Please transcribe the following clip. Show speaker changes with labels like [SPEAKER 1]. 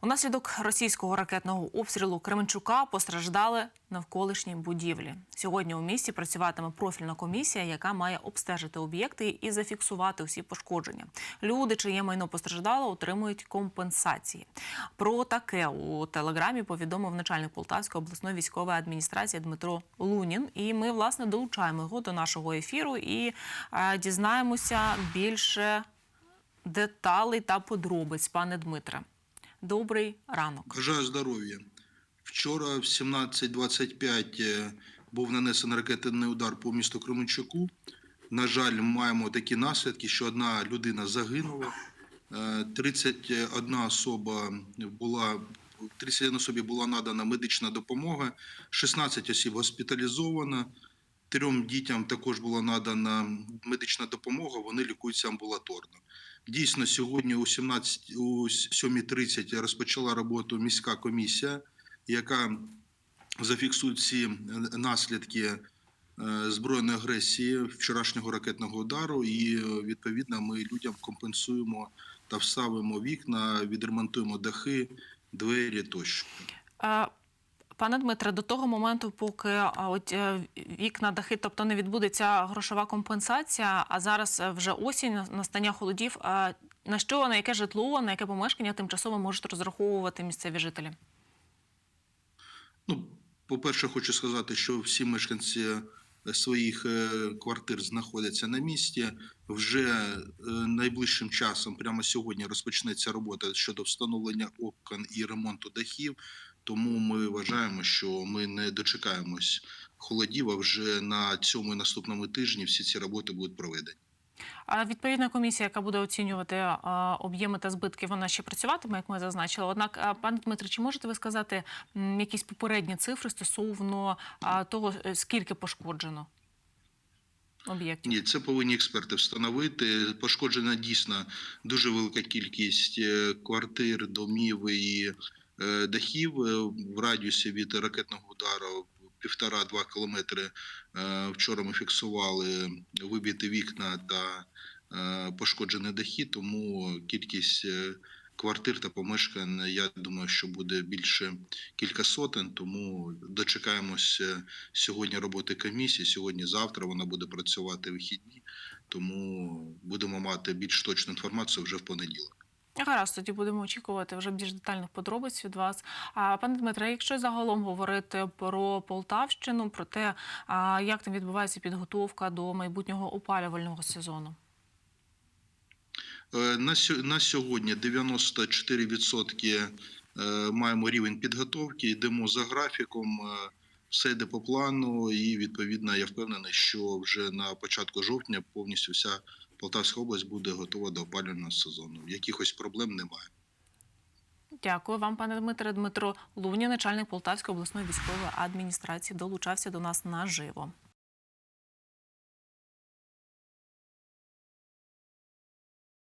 [SPEAKER 1] Унаслідок російського ракетного обстрілу Кременчука постраждали навколишні будівлі. Сьогодні у місті працюватиме профільна комісія, яка має обстежити об'єкти і зафіксувати усі пошкодження. Люди, чиє майно постраждало, отримують компенсації. Про таке у телеграмі повідомив начальник Полтавської обласної військової адміністрації Дмитро Лунін. І ми власне долучаємо його до нашого ефіру і е, дізнаємося більше деталей та подробиць, пане Дмитре. Добрий ранок.
[SPEAKER 2] Бажаю здоров'я. Вчора в 17.25 е, був нанесений ракетний удар по місту Кременчуку. На жаль, маємо такі наслідки, що одна людина загинула, е, 31 особа була 31 особі була надана медична допомога, 16 осіб госпіталізовано. Трьом дітям також була надана медична допомога, вони лікуються амбулаторно. Дійсно, сьогодні о 17, о 7.30 розпочала роботу міська комісія, яка зафіксує всі наслідки е, збройної агресії вчорашнього ракетного удару, і е, відповідно ми людям компенсуємо та вставимо вікна, відремонтуємо дахи, двері тощо.
[SPEAKER 1] Пане Дмитре, до того моменту, поки от е, вікна дахи, тобто не відбудеться грошова компенсація, а зараз е, вже осінь, настання холодів. На що на яке житло, на яке помешкання тимчасово можуть розраховувати місцеві жителі?
[SPEAKER 2] Ну, по-перше, хочу сказати, що всі мешканці е, своїх квартир знаходяться на місці. Вже найближчим часом, прямо сьогодні, розпочнеться робота щодо встановлення окон і ремонту дахів. Тому ми вважаємо, що ми не дочекаємось холодів, а вже на цьому і наступному тижні всі ці роботи будуть проведені.
[SPEAKER 1] А Відповідна комісія, яка буде оцінювати об'єми та збитки, вона ще працюватиме, як ми зазначили. Однак, пане Дмитре, чи можете ви сказати якісь попередні цифри стосовно того, е, скільки пошкоджено об'єктів?
[SPEAKER 2] Ні, це повинні експерти встановити. Пошкоджена дійсно дуже велика кількість е, квартир, домів і дахів е, в радіусі від ракетного удару півтора-два кілометри. Е, Вчора ми фіксували вибиті вікна та е, пошкоджені дахи, тому кількість е, квартир та помешкань, я думаю, що буде більше кілька сотень, тому дочекаємося сьогодні роботи комісії. Сьогодні, завтра вона буде працювати вихідні, тому будемо мати більш точну інформацію вже в понеділок.
[SPEAKER 1] Гаразд, тоді будемо очікувати вже більш детальних подробиць від вас. А пане Дмитре, якщо загалом говорити про Полтавщину, про те, як там відбувається підготовка до майбутнього опалювального сезону.
[SPEAKER 2] Е, На сьогодні 94% е, маємо рівень підготовки, йдемо за графіком, е, все йде по плану, і відповідно я впевнений, що вже на початку жовтня повністю вся Полтавська область буде готова до опалювального сезону. Якихось проблем немає.
[SPEAKER 1] Дякую вам, пане Дмитре. Дмитро Луні, начальник Полтавської обласної військової адміністрації, долучався до нас наживо.